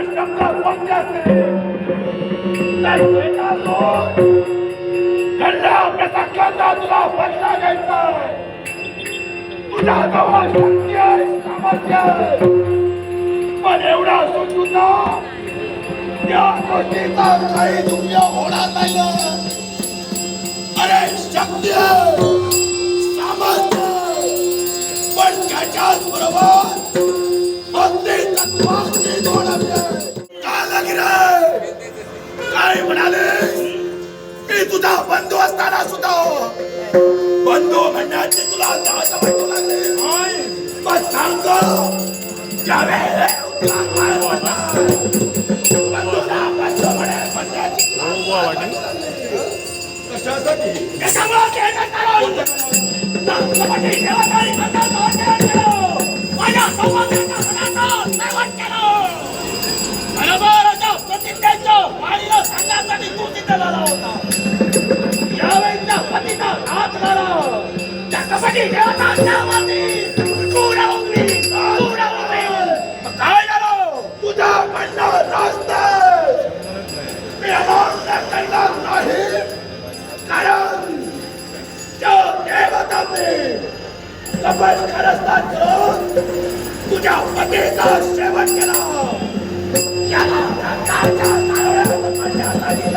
देवाचा शब्द वक्ते असते तर श्वेतासूर घडल्या प्रसंगाचा तुला बदला घ्यायचा तुझ्या जवळ शक्ती आहे सामर्थ्य आहे. पण एवढा असून सुद्धा त्या गोष्टीचा काही उपयोग होणार नाही ना. अरे शक्ती आहे, सामर्थ्य पण त्याच्याच बरोबर भक्ती तत्वाची काय म्हणाले मी तुझा बंधू असताना सुद्धा बंधू म्हणण्याची तुला जास्त वाटू लागले पण सांगतो ज्यावेळेला उद्गार झाला होता यावेळीच्या पतीचा हात झाला त्या कपटी देवताच्या वरती तूला उगली, तूला उगली. मग काय झालं तुझ्या म्हणणं रास्त मी अमान्य करणार नाही कारण त्या देवतांनी कपट कारस्थान करून तुझ्या पतीचा सेवन केला याला रक्ताच्या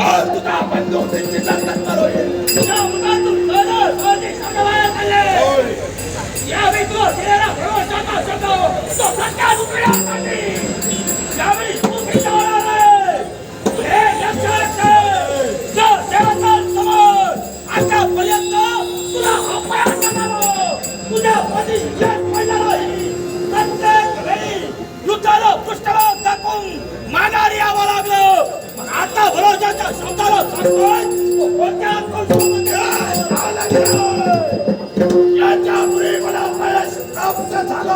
आज तुझा बंधू निश्चित तत्पर होईल झालं